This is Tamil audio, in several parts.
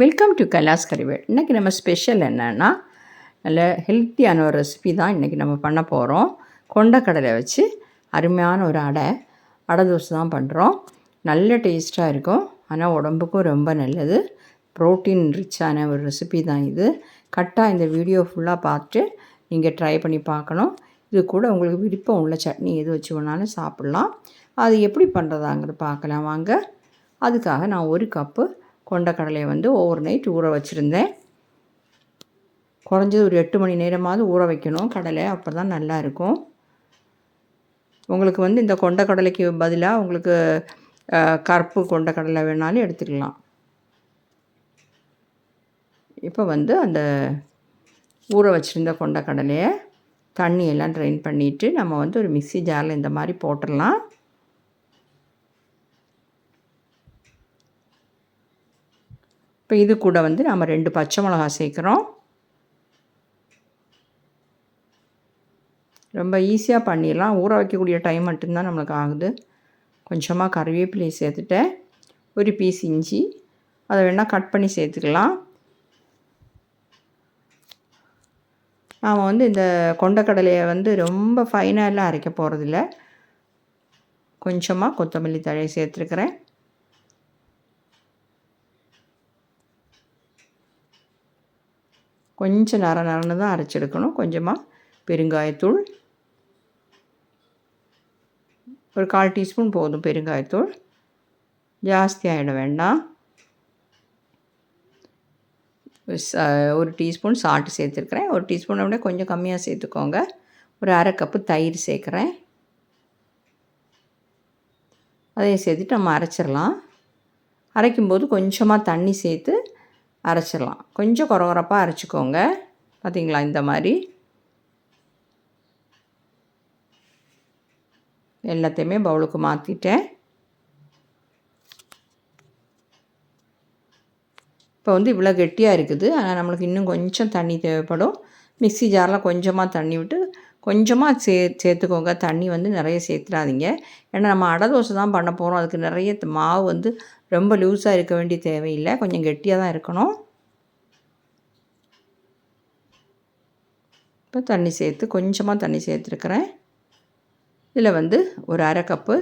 வெல்கம் டு கைலாஸ் கறிவேல் இன்றைக்கி நம்ம ஸ்பெஷல் என்னென்னா நல்ல ஹெல்த்தியான ஒரு ரெசிபி தான் இன்றைக்கி நம்ம பண்ண போகிறோம் கொண்டக்கடலை வச்சு அருமையான ஒரு அடை அடை தோசை தான் பண்ணுறோம் நல்ல டேஸ்ட்டாக இருக்கும். ஆனால் உடம்புக்கும் ரொம்ப நல்லது. ப்ரோட்டீன் ரிச்சான ஒரு ரெசிபி தான் இது. கட்டாக இந்த வீடியோ ஃபுல்லாக பார்த்துட்டு நீங்கள் ட்ரை பண்ணி பார்க்கணும். இது கூட உங்களுக்கு விருப்பம் உள்ள சட்னி எது வச்சு வேணாலும் சாப்பிட்லாம். அது எப்படி பண்ணுறதாங்கிறது பார்க்கலாம். வாங்க. அதுக்காக நான் ஒரு கப்பு கொண்டக்கடலையை வந்து ஓவர் நைட் ஊற வச்சுருந்தேன். குறைஞ்சது ஒரு எட்டு மணி நேரமாவது ஊற வைக்கணும். கடலை அப்போ தான் நல்லா இருக்கும். உங்களுக்கு வந்து இந்த கொண்டக்கடலைக்கு பதிலாக உங்களுக்கு கருப்பு கொண்டக்கடலை வேணாலும் எடுத்துக்கலாம். இப்போ வந்து அந்த ஊற வச்சுருந்த கொண்டக்கடலையை தண்ணியெல்லாம் ட்ரைன் பண்ணிவிட்டு நம்ம வந்து ஒரு மிக்சி ஜாரில் இந்த மாதிரி போட்டுடலாம். இப்போ இது கூட வந்து நம்ம ரெண்டு பச்சை மிளகா சேர்க்குறோம். ரொம்ப ஈஸியாக பண்ணிடலாம். ஊற வைக்கக்கூடிய டைம் மட்டும்தான் நம்மளுக்கு ஆகுது. கொஞ்சமாக கருவேப்பிலை சேர்த்துட்டேன். ஒரு பீஸ் இஞ்சி. அதை வேணால் கட் பண்ணி சேர்த்துக்கலாம். நாம் வந்து இந்த கொண்டக்கடலையை வந்து ரொம்ப ஃபைனாலாம் அரைக்க போகிறதில்ல கொஞ்சமாக கொத்தமல்லி தழையை சேர்த்துருக்குறேன். கொஞ்சம் நர நரன்னு தான் அரைச்செடுக்கணும். கொஞ்சமாக பெருங்காயத்தூள். ஒரு கால் டீஸ்பூன் போதும் பெருங்காயத்தூள். ஜாஸ்தி ஆகிட வேண்டாம். ஒரு டீஸ்பூன் சால்ட்டு சேர்த்துருக்குறேன். ஒரு டீஸ்பூனை விட கொஞ்சம் கம்மியாக சேர்த்துக்கோங்க. ஒரு அரை கப்பு தயிர் சேர்க்குறேன். அதையும் சேர்த்துட்டு நம்ம அரைச்சிடலாம். அரைக்கும்போது கொஞ்சமாக தண்ணி சேர்த்து அரைச்சிடலாம். கொஞ்சம் குறகுறப்பாக அரைச்சிக்கோங்க. பார்த்திங்களா இந்த மாதிரி? எல்லாத்தையுமே பவுலுக்கு மாற்றிட்டேன் இப்போ வந்து இவ்வளோ கெட்டியாக இருக்குது. ஆனால் நம்மளுக்கு இன்னும் கொஞ்சம் தண்ணி தேவைப்படும். மிக்சி ஜாரில் கொஞ்சமாக தண்ணி விட்டு கொஞ்சமாக சே சேர்த்துக்கோங்க. தண்ணி வந்து நிறைய சேர்த்துடாதீங்க ஏன்னா நம்ம அடை தோசை தான் பண்ண போகிறோம் அதுக்கு நிறைய மாவு வந்து ரொம்ப லூஸாக இருக்க வேண்டிய தேவையில்லை. கொஞ்சம் கெட்டியாக தான் இருக்கணும். இப்போ தண்ணி சேர்த்து கொஞ்சமாக தண்ணி சேர்த்துருக்குறேன். இதில் வந்து ஒரு அரை கப்பு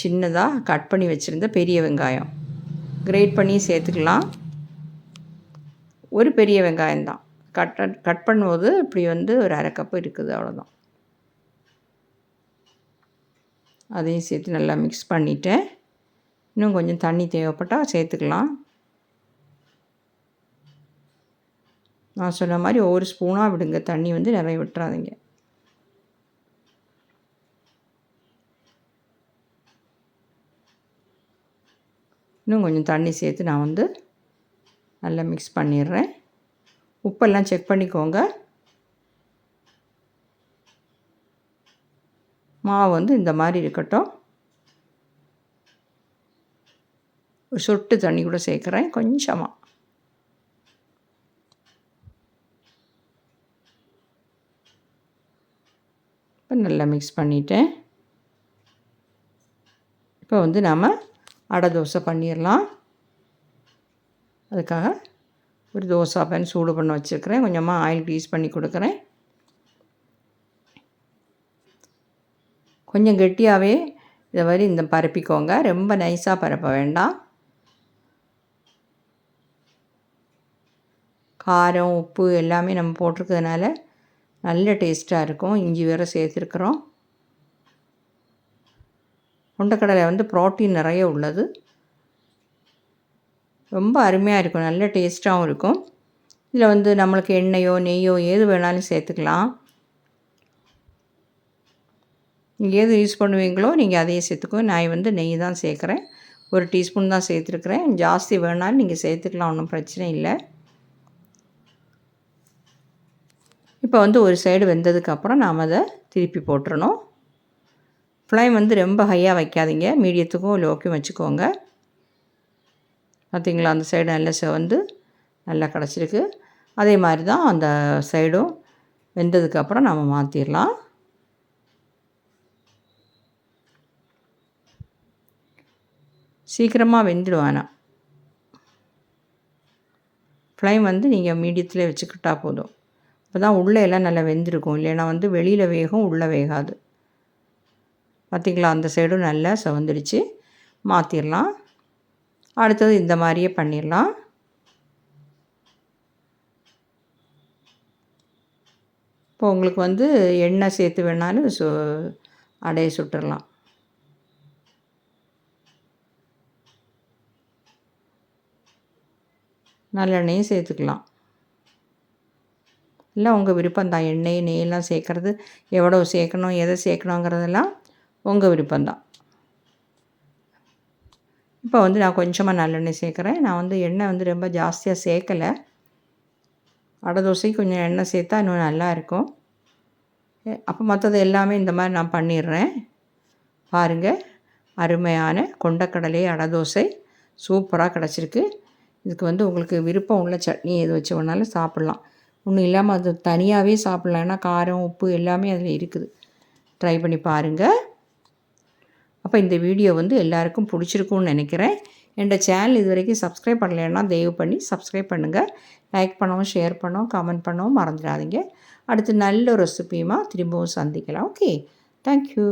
சின்னதாக கட் பண்ணி வச்சுருந்த பெரிய வெங்காயம். கிரேட் பண்ணி சேர்த்துக்கலாம். ஒரு பெரிய வெங்காயம் தான். கட் கட் பண்ணும்போது இப்படி வந்து ஒரு அரை கப்பு இருக்குது அவ்வளோதான் அதையும் சேர்த்து நல்லா மிக்ஸ் பண்ணிவிட்டேன் இன்னும் கொஞ்சம் தண்ணி தேவைப்பட்டால் சேர்த்துக்கலாம். நான் சொன்ன மாதிரி ஒவ்வொரு ஸ்பூனாக விடுங்க தண்ணி வந்து நிறைய விட்டுறாதீங்க. இன்னும் கொஞ்சம் தண்ணி சேர்த்து நான் வந்து நல்லா மிக்ஸ் பண்ணிடுறேன். உப்பெல்லாம் செக் பண்ணிக்கோங்க. மாவு வந்து இந்த மாதிரி இருக்கட்டும். ஒரு சொட்டு தண்ணி கூட சேர்க்குறேன் கொஞ்சமாக இப்போ நல்லா மிக்ஸ் பண்ணிவிட்டேன் இப்போ வந்து நாம் அடை தோசை பண்ணிடலாம். அதுக்காக ஒரு தோசை பேன் சூடு பண்ண வச்சுருக்கிறேன். கொஞ்சமாக ஆயில் யூஸ் பண்ணி கொடுக்குறேன். கொஞ்சம் கெட்டியாகவே இதை மாதிரி இந்த பரப்பிக்கோங்க. ரொம்ப நைஸாக பரப்ப வேண்டாம். காரம் உப்பு எல்லாமே நம்ம போட்டிருக்கிறதுனால நல்ல டேஸ்ட்டாக இருக்கும். இஞ்சி வேறு சேர்த்துருக்குறோம். கொண்டக்கடலை வந்து ப்ரோட்டீன் நிறைய உள்ளது. ரொம்ப அருமையாக இருக்கும். நல்ல டேஸ்ட்டாகவும் இருக்கும். இதில் வந்து நம்மளுக்கு எண்ணெயோ நெய்யோ எது வேணாலும் சேர்த்துக்கலாம். நீங்கள் எது யூஸ் பண்ணுவீங்களோ நீங்கள் அதையே சேர்த்துக்கோ நான் வந்து நெய் தான் சேர்க்குறேன். ஒரு டீஸ்பூன் தான் சேர்த்துருக்குறேன். ஜாஸ்தி வேணாலும் நீங்கள் சேர்த்துக்கலாம். ஒன்றும் பிரச்சனை இல்லை. இப்போ வந்து ஒரு சைடு வெந்ததுக்கப்புறம் நாம் அதை திருப்பி போட்டுறணும். ஃப்ளைம் வந்து ரொம்ப ஹையாக வைக்காதீங்க. மீடியத்துக்கும் லோக்கும் வச்சுக்கோங்க. பார்த்திங்களா? அந்த சைடு நல்ல செவந்து நல்லா கிடச்சிருக்கு. அதே மாதிரி தான் அந்த சைடும் வெந்ததுக்கப்புறம் நம்ம மாற்றிடலாம் சீக்கிரமாக வெந்துடும் ஆனால் ஃப்ளைம் வந்து நீங்கள் மீடியத்தில் வச்சுக்கிட்டா போதும். அப்போ தான் உள்ளே எல்லாம் நல்லா வெந்திருக்கும். இல்லைன்னா வந்து வெளியில் வேகும் உள்ளே வேகாது. பார்த்திங்களா? அந்த சைடும் நல்லா செவந்துடுச்சு. மாற்றிடலாம் அடுத்தது இந்த மாதிரியே பண்ணிடலாம். இப்போ உங்களுக்கு வந்து எண்ணெய் சேர்த்து வேணாலும் சு அடைய சுட்டுடலாம் நல்லெண்ணெயும் சேர்த்துக்கலாம். இல்லை உங்கள் விருப்பம் தான். எண்ணெய் நெய்யெல்லாம் சேர்க்குறது எவ்வளோ சேர்க்கணும் எதை சேர்க்கணுங்கிறதெல்லாம் உங்கள் விருப்பம்தான் இப்போ வந்து நான் கொஞ்சமாக நல்லெண்ணெய் சேர்க்குறேன். நான் வந்து எண்ணெய் வந்து ரொம்ப ஜாஸ்தியாக சேர்க்கலை. அடை தோசைக்கு கொஞ்சம் எண்ணெய் சேர்த்தா இன்னும் நல்லாயிருக்கும் அப்போ மற்றது எல்லாமே இந்த மாதிரி நான் பண்ணிடுறேன். பாருங்கள் அருமையான கொண்டக்கடலை அடை தோசை சூப்பராக கிடச்சிருக்கு. இதுக்கு வந்து உங்களுக்கு விருப்பம் உள்ள சட்னி எது வச்சு வேணாலும் சாப்பிட்லாம். ஒன்றும் இல்லாமல் அது தனியாகவே சாப்பிட்லாம். ஏன்னா காரம் உப்பு எல்லாமே அதில் இருக்குது. ட்ரை பண்ணி பாருங்கள் அப்போ இந்த வீடியோ வந்து எல்லாருக்கும் பிடிச்சிருக்கும்னு நினைக்கிறேன். என்னோட சேனல் இது வரைக்கும் சப்ஸ்கிரைப் பண்ணலைன்னா தயவு பண்ணி சப்ஸ்கிரைப் பண்ணுங்கள் லைக் பண்ணவும் ஷேர் பண்ணவும் கமெண்ட் பண்ணவும் மறந்துடாதீங்க. அடுத்து நல்ல ரெசிபியுமா திரும்பவும் சந்திக்கலாம். Okay thank you